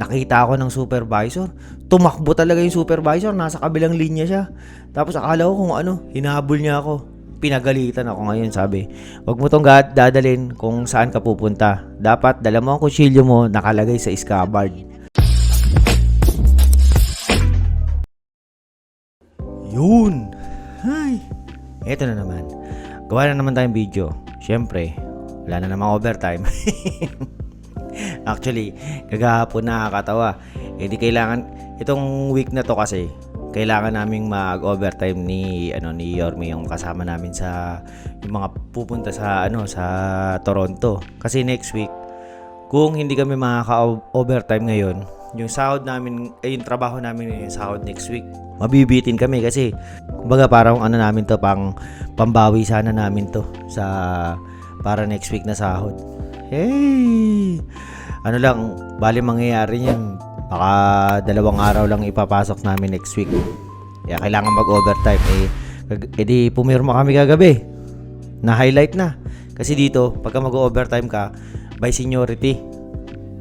nakita ako ng supervisor. Tumakbo talaga yung supervisor, nasa kabilang linya siya. Tapos akala ko kung ano, hinahabol niya ako. Pinagalitan ako ngayon, sabi. Huwag mo tong dadalin kung saan ka pupunta. Dapat dala mo ang kutsilyo mo nakalagay sa scabbard. Yun! Ay! Eto na naman. Gawa na naman tayong video. Siyempre, wala na namang overtime. Actually, kagahapon nakakatawa. Eh di kailangan, itong week na to kasi, kailangan naming mag-overtime ni ano ni Yorme yung kasama namin sa yung mga pupunta sa ano sa Toronto. Kasi next week kung hindi kami makaka-overtime ngayon yung sahod namin eh, yung trabaho namin yung sahod next week mabibitin kami kasi kumbaga parang ano namin to pang pambawi sana namin to sa para next week na sahod. Hey ano lang bali mangyayari niyan. Baka dalawang araw lang ipapasok namin next week. Kaya kailangan mag-overtime. Eh kag- edi pumirma kami kagabi. Na highlight na. Kasi dito pagka mag-overtime ka by seniority.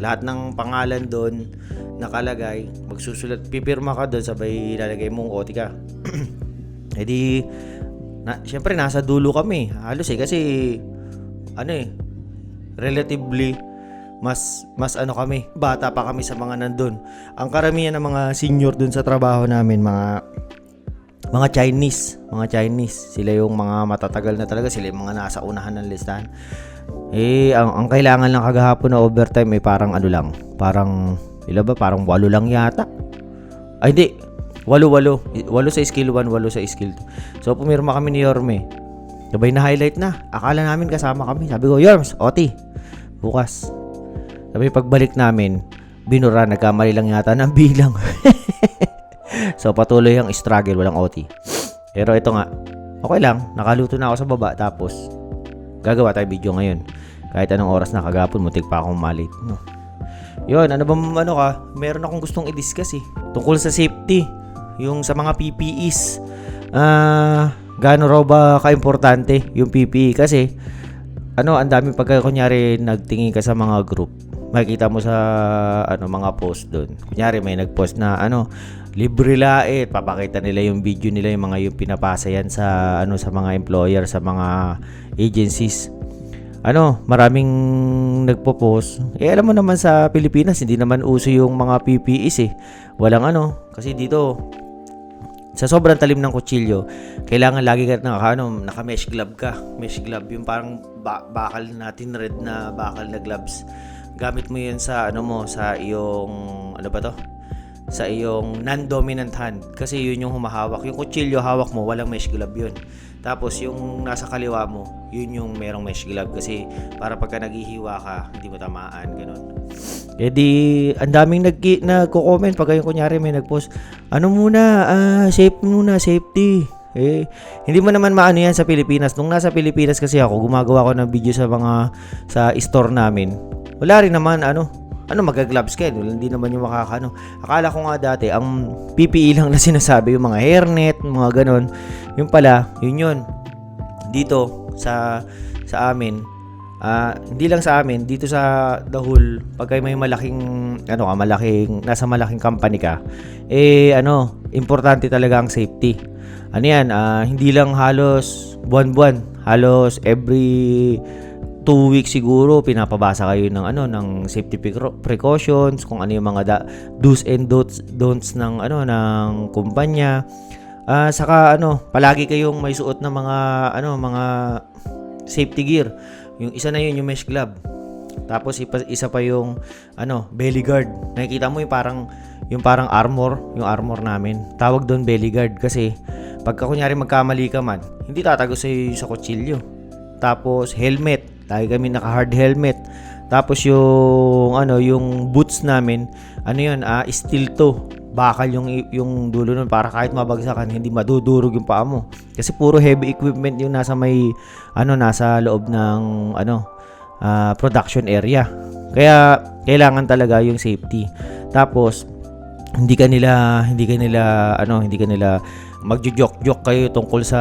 Lahat ng pangalan doon nakalagay, magsusulat, pipirma ka doon, sabay ilalagay mong OT ka. e di, na, syempre nasa dulo kami. Halos eh, kasi, ano eh, relatively, mas, mas ano kami, bata pa kami sa mga nandun. Ang karamihan ng mga senior doon sa trabaho namin, mga, mga Chinese, mga Chinese, sila yung mga matatagal na talaga, sila yung mga nasa unahan ng listahan. Eh, ang, ang kailangan lang kagahapon na overtime eh parang ano lang, parang ilan ba? Parang walo lang yata. Ay hindi, walo walo. Walo sa skill 1, walo sa skill 2. So pumirma kami ni Yorme. Sabay na highlight na. Akala namin kasama kami. Sabi ko, Yorms, Oti, bukas. Sabi pagbalik namin, binura, nagkamali lang yata ng bilang. so patuloy ang struggle, walang OT. Pero ito nga, okay lang, nakaluto na ako sa baba tapos gagawa tayo video ngayon. Kahit anong oras na kagapon, mutik pa akong malit. No. Yun, ano ba ano ka? Meron akong gustong i-discuss eh. Tungkol sa safety. Yung sa mga PPEs. Ah, gaano raw ba ka-importante yung PPE? Kasi, ano, ang dami pagka kunyari nagtingin ka sa mga group. Makikita mo sa ano mga post doon. Kunyari may nag-post na ano, libre lait, papakita nila yung video nila yung mga yung pinapasa yan sa ano sa mga employer, sa mga agencies ano, maraming nagpo-post. Eh alam mo naman sa Pilipinas, hindi naman uso yung mga PPEs eh. Walang ano, kasi dito sa sobrang talim ng kutsilyo, kailangan lagi ka naka ano, naka mesh glove ka. Mesh glove yung parang ba- bakal natin red na bakal na gloves. Gamit mo 'yun sa ano mo, sa iyong ano ba 'to? Sa iyong non-dominant hand kasi 'yun yung humahawak. Yung kutsilyo hawak mo, walang mesh glove 'yun. Tapos yung nasa kaliwa mo, yun yung merong mesh glove kasi para pagka naghihiwa ka, hindi mo tamaan, ganun. Eh ang daming nag nagko-comment pag yung kunyari may nagpost, ano muna, ah, safe muna, safety. Eh, hindi mo naman maano yan sa Pilipinas. Nung nasa Pilipinas kasi ako, gumagawa ko ng video sa mga sa store namin. Wala rin naman ano, ano magga-gloves ka, hindi naman yung makakano. Akala ko nga dati ang PPE lang na sinasabi yung mga hairnet, mga ganon. Yung pala, yun yun. Dito sa sa amin, ah hindi lang sa amin, dito sa The Whole, pag may malaking ano ka, malaking nasa malaking company ka, eh ano, importante talaga ang safety. Ano yan, ah, hindi lang halos buwan-buwan, halos every two weeks siguro pinapabasa kayo ng ano ng safety precau- precautions kung ano yung mga da- do's and don'ts, don'ts ng ano ng kumpanya. Ah, saka ano palagi kayong may suot ng mga ano mga safety gear. Yung isa na yun yung mesh glove. Tapos isa pa yung ano belly guard. Nakikita mo yung parang yung parang armor yung armor namin. Tawag doon belly guard kasi pagka kunyari magkamali ka man hindi tatago sa sa kutsilyo. Tapos helmet Lagi kami naka hard helmet. Tapos yung ano, yung boots namin, ano 'yun, ah, steel to. Bakal yung yung dulo nun para kahit mabagsakan hindi madudurog yung paa mo. Kasi puro heavy equipment yung nasa may ano nasa loob ng ano ah, production area. Kaya kailangan talaga yung safety. Tapos hindi ka nila hindi ka nila ano hindi ka nila magjo-joke-joke kayo tungkol sa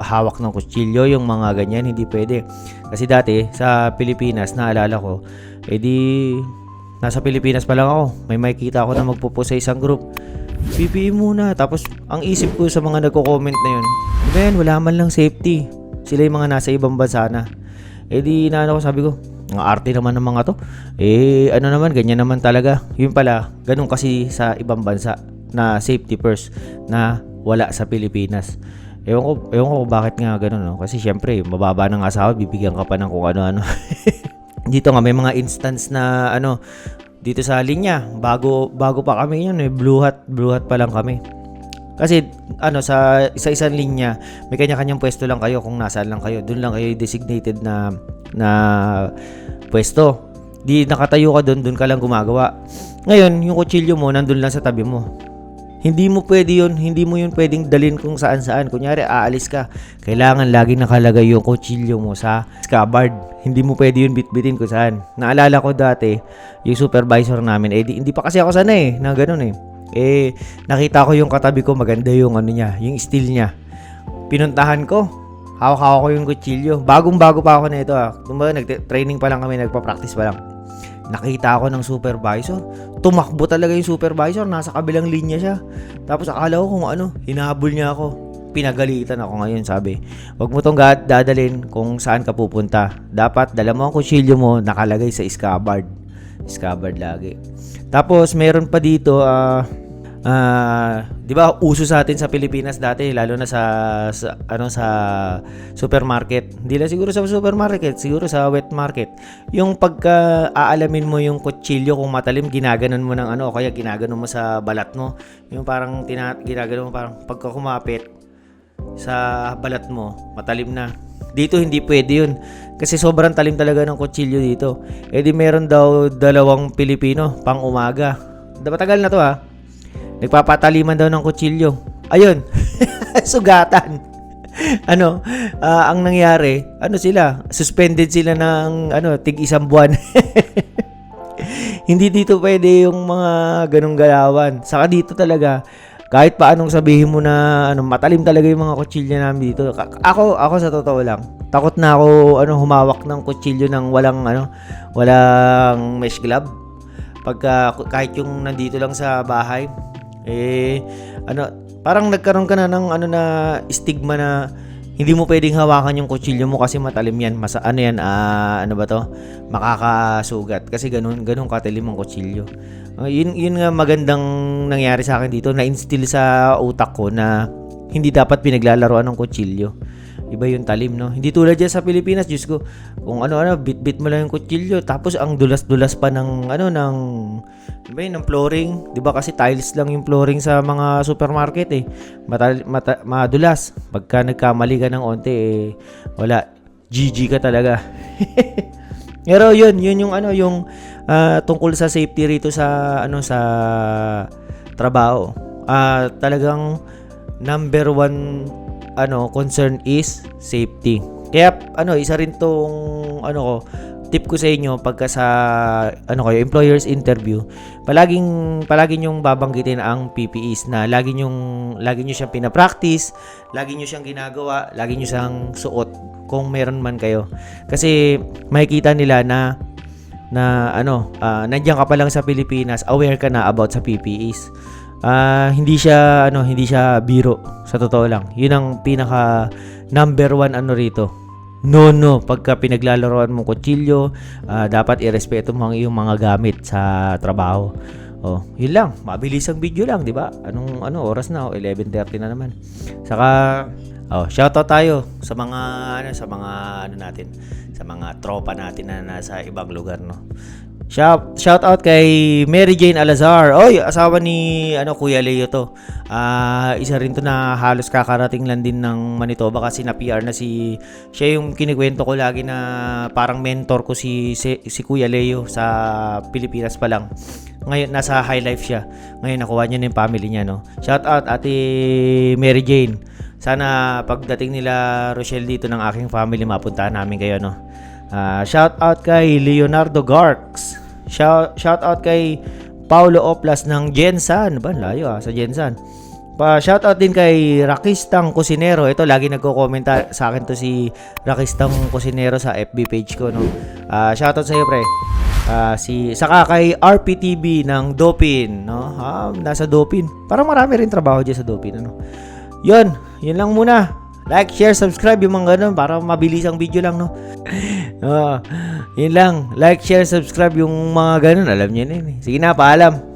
hawak ng kutsilyo, yung mga ganyan, hindi pwede. Kasi dati, sa Pilipinas, naalala ko, edi, nasa Pilipinas pa lang ako. May makikita ako na magpo-post sa isang group. PPE muna. Tapos, ang isip ko sa mga nagko-comment na yun, Ben, wala man lang safety. Sila yung mga nasa ibang bansa na. Eh di, naano ko, sabi ko, mga arte naman ng mga to. Eh, ano naman, ganyan naman talaga. Yun pala, ganun kasi sa ibang bansa na safety first na wala sa Pilipinas. Ewan ko, ewan ko bakit nga ganun, no? Kasi syempre, mababa ng asawa, bibigyan ka pa ng kung ano-ano. dito nga may mga instance na ano dito sa linya bago bago pa kami yun eh blue hat blue hat pa lang kami kasi ano sa isa isang linya may kanya-kanyang pwesto lang kayo kung nasaan lang kayo doon lang kayo designated na na pwesto di nakatayo ka doon doon ka lang gumagawa ngayon yung kutsilyo mo nandun lang sa tabi mo hindi mo pwede yun, hindi mo yun pwedeng dalin kung saan saan. Kunyari, aalis ka, kailangan lagi nakalagay yung kutsilyo mo sa scabbard. Hindi mo pwede yun bitbitin kung saan. Naalala ko dati, yung supervisor namin, eh di, hindi pa kasi ako sana eh, na ganun eh. Eh, nakita ko yung katabi ko, maganda yung ano niya, yung steel niya. Pinuntahan ko, hawak-hawak ko yung kutsilyo. Bagong-bago pa ako na ito ah. Kumbaga, nag-training pa lang kami, nagpa-practice pa lang. Nakita ako ng supervisor. Tumakbo talaga yung supervisor. Nasa kabilang linya siya. Tapos akala ko kung ano, hinahabol niya ako. Pinagalitan ako ngayon, sabi. Huwag mo tong dadalin kung saan ka pupunta. Dapat dala mo ang kutsilyo mo nakalagay sa scabbard. Scabbard lagi. Tapos meron pa dito, ah, ah, 'di ba uso sa atin sa Pilipinas dati lalo na sa, sa ano sa supermarket. Hindi lang siguro sa supermarket, siguro sa wet market. Yung pagka aalamin mo yung kutsilyo kung matalim, ginaganon mo ng ano o kaya ginaganon mo sa balat mo. Yung parang tina, ginaganon mo parang pagka kumapit sa balat mo, matalim na. Dito hindi pwede yun. Kasi sobrang talim talaga ng kutsilyo dito. Eh di meron daw dalawang Pilipino pang umaga. Matagal na to ha. Nagpapataliman daw ng kutsilyo. Ayun. Sugatan. ano, ah, ang nangyari, ano sila, suspended sila ng ano, tig isang buwan. Hindi dito pwede yung mga ganong galawan. Saka dito talaga, kahit pa anong sabihin mo na ano, matalim talaga yung mga kutsilyo namin dito. Ako, ako sa totoo lang, takot na ako ano humawak ng kutsilyo ng walang ano, walang mesh glove. Pagka kahit yung nandito lang sa bahay, eh ano, parang nagkaroon ka na ng ano na stigma na hindi mo pwedeng hawakan yung kutsilyo mo kasi matalim yan. Masa, ano yan, ah, ano ba to? Makakasugat. Kasi ganun, ganun katalim ang kutsilyo. Ah, yun, yun nga magandang nangyari sa akin dito. Na-instill sa utak ko na hindi dapat pinaglalaroan ng kutsilyo. Iba yung talim, no? Hindi tulad dyan sa Pilipinas, Diyos ko. Kung ano-ano, bit-bit mo lang yung kutsilyo. Tapos ang dulas-dulas pa ng, ano, ng, di ba yun, ng flooring. Di ba kasi tiles lang yung flooring sa mga supermarket, eh. Mata, mata, madulas. Pagka nagkamali ka ng onte, eh, wala. GG ka talaga. Pero yun, yun yung ano, yung ah, tungkol sa safety rito sa, ano, sa trabaho. Ah, talagang number one ano concern is safety. Kaya ano isa rin tong ano ko tip ko sa inyo pagka sa ano kayo employers interview palaging palagi yung babanggitin ang PPEs na lagi yung lagi niyo siyang pina-practice lagi niyo siyang ginagawa lagi niyo siyang suot kung meron man kayo kasi makikita nila na na ano ah, nandiyan ka pa lang sa Pilipinas aware ka na about sa PPEs Ah, hindi siya ano, hindi siya biro sa totoo lang. 'Yun ang pinaka number one ano rito. No no, pagka pinaglalaroan mo kutsilyo, ah, dapat irespeto mo ang iyong mga gamit sa trabaho. Oh, yun lang. Mabilis ang video lang, 'di ba? Anong ano oras na? Oh, 11:30 na naman. Saka oh, shoutout tayo sa mga ano sa mga ano natin, sa mga tropa natin na nasa ibang lugar, no. Shout, shout out kay Mary Jane Alazar. Oy, asawa ni ano Kuya Leo to. Ah, isa rin to na halos kakarating lang din ng Manitoba kasi na PR na si siya yung kinikwento ko lagi na parang mentor ko si si, si Kuya Leo sa Pilipinas pa lang. Ngayon nasa high life siya. Ngayon nakuha niya na yung family niya no. Shout out Ate Mary Jane. Sana pagdating nila Rochelle dito ng aking family mapuntahan namin kayo no. Ah, shout out kay Leonardo Garks. Shout, shout out kay Paulo Oplas ng Jensan. Ba, layo ah, sa Jensan. Pa shoutout din kay Rakistang Kusinero. Ito lagi nagko-comment sa akin to si Rakistang Kusinero sa FB page ko no. Ah, shoutout sa iyo pre. Ah, si saka kay RPTV ng Dopin, no? Ah, nasa Dopin. Parang marami rin trabaho diyan sa Dopin, ano. 'Yun, 'yun lang muna. Like, share, subscribe yung mga ganun para mabilis ang video lang, no? Ah, yun lang. Like, share, subscribe yung mga ganun. Alam niyo na yun. eh. Sige na, paalam.